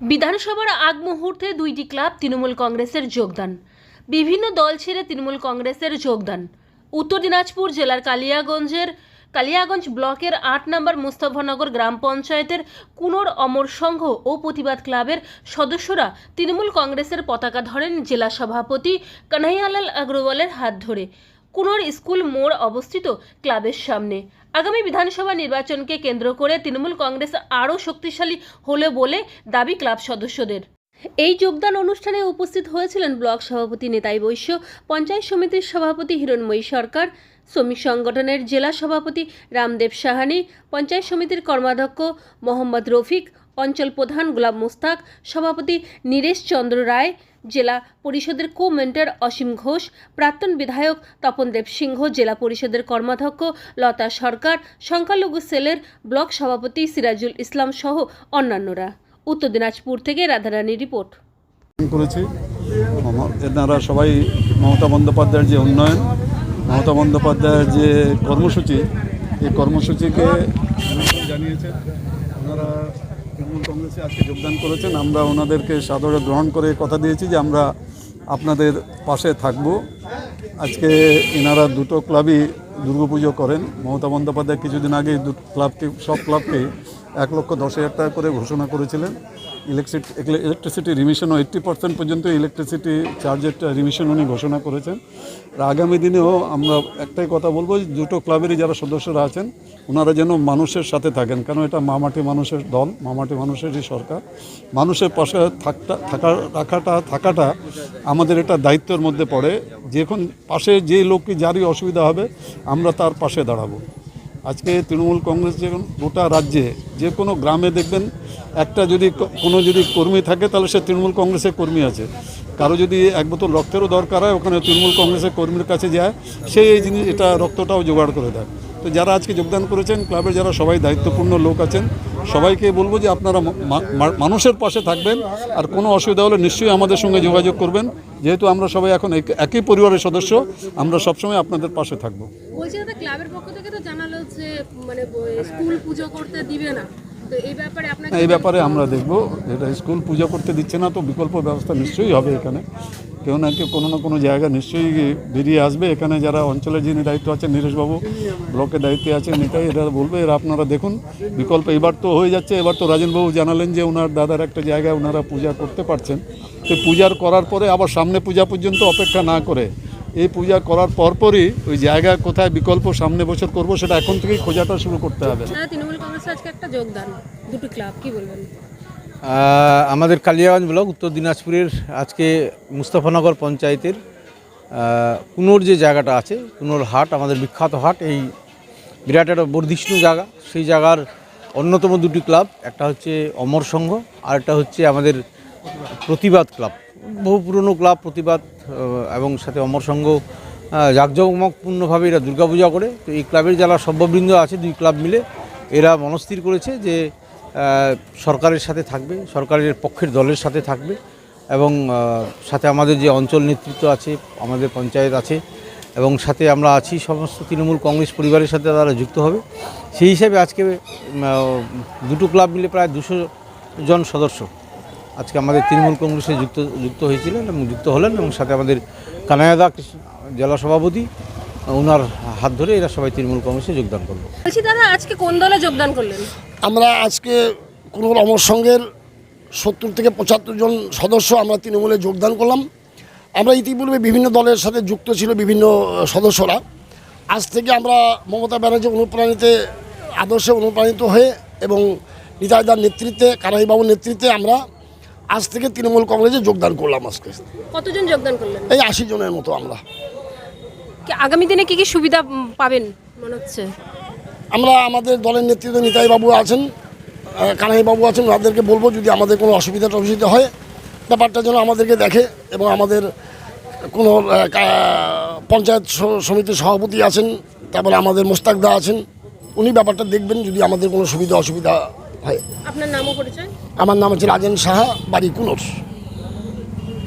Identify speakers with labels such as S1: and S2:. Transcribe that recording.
S1: বিধানসভার আগ মুহূর্তে দুইটি ক্লাব তৃণমূল কংগ্রেসের যোগদান। বিভিন্ন দল ছেড়ে তৃণমূল কংগ্রেসের যোগদান। উত্তর দিনাজপুর জেলার কালিয়াগঞ্জের কালিয়াগঞ্জ ব্লকের আট নম্বর মুস্তফানগর গ্রাম পঞ্চায়েতের কুনোর অমর সংঘ ও প্রতিবাদ ক্লাবের সদস্যরা তৃণমূল কংগ্রেসের পতাকা ধরেন জেলা সভাপতি কানাইয়ালাল আগ্রওয়ালের হাত ধরে। কুনোর স্কুল মোড় অবস্থিত ক্লাবের সামনে। আগামী বিধানসভা নির্বাচনকে কেন্দ্র করে তৃণমূল কংগ্রেস আরও শক্তিশালী হলে বলে দাবি ক্লাব সদস্যদের। এই যোগদান অনুষ্ঠানে উপস্থিত হয়েছিলেন ব্লক সভাপতি নেতাই বৈশ্য, পঞ্চায়েত সমিতির সভাপতি হিরণময়ী সরকার, শ্রমিক সংগঠনের জেলা সভাপতি রামদেব সাহানি, পঞ্চায়েত সমিতির কর্মাধ্যক্ষ মোহাম্মদ রফিক অঞ্চল প্রধান গোলাম মুস্তাক, সভাপতি নীরেশ চন্দ্র রায়, জেলা পরিষদের কো মেন্টর অসীম ঘোষ, প্রাক্তন বিধায়ক তপনদেব সিংহ, জেলা পরিষদের কর্মাধ্যক্ষ লতা সরকার, সংখ্যালঘু সেলের ব্লক সভাপতি সিরাজুল ইসলাম সহ অন্যান্যরা। উত্তর দিনাজপুর থেকে রাধারানী রিপোর্ট।
S2: করেছি। এনারা সবাই মমতা বন্দ্যোপাধ্যায়ের যে উন্নয়ন, মমতা বন্দ্যোপাধ্যায়ের যে কর্মসূচি, এই কর্মসূচিকে জানিয়েছেন। ওনারা তৃণমূল কংগ্রেসে আজকে যোগদান করেছেন। আমরা ওনাদেরকে সাদরে গ্রহণ করে কথা দিয়েছি যে আমরা আপনাদের পাশে থাকব। আজকে এনারা দুটো ক্লাবই দুর্গাপুজো করেন। মমতা বন্দ্যোপাধ্যায় কিছুদিন আগে ক্লাবকে সব ক্লাবকে এক লক্ষ দশ হাজার টাকা করে ঘোষণা করেছিলেন। ইলেকট্রিসিটি ইলেকট্রিসিটি রিমিশনও এইট্টি পার্সেন্ট পর্যন্ত ইলেকট্রিসিটি চার্জের রিমিশন উনি ঘোষণা করেছেন। আর আগামী দিনেও আমরা একটাই কথা বলব, দুটো ক্লাবেরই যারা সদস্যরা আছেন ওনারা যেন মানুষের সাথে থাকেন। কারণ এটা মামাটি মানুষের দল মামাটি মানুষেরই সরকার। মানুষের পাশে থাকটা, থাকা, রাখাটা, থাকাটা আমাদের এটা দায়িত্বের মধ্যে পড়ে। যখন পাশে যে লোককে যারই অসুবিধা হবে, আমরা তার পাশে দাঁড়াবো। আজকে তৃণমূল কংগ্রেস যেমন গোটা রাজ্যে যে কোনো গ্রামে দেখবেন, একটা যদি কোনো যদি কর্মী থাকে, তাহলে সে তৃণমূল কংগ্রেসের কর্মী আছে। কারও যদি এক বোতল রক্তেরও দরকার হয়, ওখানে তৃণমূল কংগ্রেসের কর্মীর কাছে যায়, সে এই জিনিস, এটা রক্তটাও জোগাড় করে দেয়। তো যারা আজকে যোগদান করেছেন ক্লাবের যারা সবাই দায়িত্বপূর্ণ লোক আছেন সবাইকে বলব যে আপনারা মানুষের পাশে থাকবেন। আর কোনো অসুবিধা হলে নিশ্চয়ই আমাদের সঙ্গে যোগাযোগ করবেন। যেহেতু আমরা সবাই এখন এক- একই পরিবারের সদস্য আমরা সবসময় আপনাদের পাশে থাকব।
S3: ক্লাবের পক্ষ থেকে তো জানালো যে মানে স্কুল পুজো করতে দিবে না। এই ব্যাপারে আপনাকে
S2: এই ব্যাপারে আমরা দেখব। এটা স্কুল পূজা করতে দিচ্ছে না তো বিকল্প ব্যবস্থা নিশ্চয়ই হবে এখানে। কেউ না কেউ কোনো না কোনো জায়গা নিশ্চয়ই বেরিয়ে আসবে। এখানে যারা অঞ্চলের যিনি দায়িত্ব আছেন, নীরেশবাবু ব্লকের দায়িত্বে আছেন, নেতাই এরা বলবে, এরা আপনারা দেখুন। বিকল্প এবার তো হয়ে যাচ্ছে। এবার তো রাজেনবাবু জানালেন যে ওনার দাদার একটা জায়গায় ওনারা পূজা করতে পারছেন। তো পূজার করার পরে আবার সামনে পূজা পর্যন্ত অপেক্ষা না করে। এই পূজা করার পরপরই ওই জায়গা কোথায় বিকল্প সামনে বছর করব, সেটা এখন থেকেই খোঁজাটা শুরু করতে হবে।
S3: তৃণমূল কংগ্রেসে আজকে একটা যোগদান, দুটো ক্লাব, কি বলবেন?
S4: আমাদের কালিয়াগঞ্জ ব্লক, উত্তর দিনাজপুরের আজকে মুস্তাফানগর পঞ্চায়েতের কুনোর যে জায়গাটা আছে, কুনোর হাট, আমাদের বিখ্যাত হাট, এই বিরাট একটা বর্ধিষ্ণু জায়গা। সেই জায়গার অন্যতম দুটি ক্লাব, একটা হচ্ছে অমর সংঘ, আর একটা হচ্ছে আমাদের প্রতিবাদ ক্লাব। বহু পুরনো ক্লাব, প্রতিবাদ এবং সাথে অমর সংঘ জাঁকজমকপূর্ণভাবে এরা দুর্গাপূজা করে। তো এই ক্লাবের যারা সভ্যবৃন্দ আছে, দুই ক্লাব মিলে, এরা মনস্থির করেছে যে সরকারের সাথে থাকবে, সরকারের পক্ষের দলের সাথে থাকবে এবং সাথে আমাদের যে অঞ্চল নেতৃত্ব আছে, আমাদের পঞ্চায়েত আছে এবং সাথে আমরা আছি সমস্ত তৃণমূল কংগ্রেস পরিবারের সাথে তারা যুক্ত হবে। সেই হিসাবে আজকে দুটো ক্লাব মিলে প্রায় দুশো জন সদস্য আজকে আমাদের তৃণমূল কংগ্রেসে যুক্ত যুক্ত হয়েছিলেন এবং যুক্ত হলেন এবং সাথে আমাদের কানায়াদা জেলা সভাপতি ওনার হাত ধরে এরা সবাই তৃণমূল কংগ্রেসে যোগদান করল।
S3: বলছি দাদা আজকে কোন দলে যোগদান করলেন?
S5: আমরা আজকে কোনো অমর সংঘের সত্তর থেকে পঁচাত্তর জন সদস্য আমরা তৃণমূলে যোগদান করলাম। আমরা ইতিপূর্বে বিভিন্ন দলের সাথে যুক্ত ছিল বিভিন্ন সদস্যরা। আজ থেকে আমরা মমতা ব্যানার্জি অনুপ্রাণিতে আদর্শে অনুপ্রাণিত হয়ে এবং নিতাইদার নেতৃত্বে কানাইবাবুর নেতৃত্বে আমরা আজ থেকে তৃণমূল কংগ্রেসে যোগদান করলাম আজকে।
S3: কতজন যোগদান করলেন?
S5: এই আশি জনের মতো আমরা।
S3: আগামী দিনে কি কি সুবিধা পাবেন মনে হচ্ছে?
S5: আমরা আমাদের দলের নেতৃত্বে নিতাই বাবু আছেন কানাই বাবু আছেন ওনাদেরকে বলব যদি আমাদের কোনো অসুবিধা টসুবিধা হয় ব্যাপারটা যেন আমাদেরকে দেখে এবং আমাদের কোনো পঞ্চায়েত সমিতির সভাপতি আছেন তারপরে আমাদের মোস্তাকদা আছেন উনি ব্যাপারটা দেখবেন যদি আমাদের কোনো সুবিধা অসুবিধা হয়।
S3: আপনার নামও পরিচয়?
S5: আমার নাম হচ্ছে রাজেন সাহা বাড়ি কুনোর।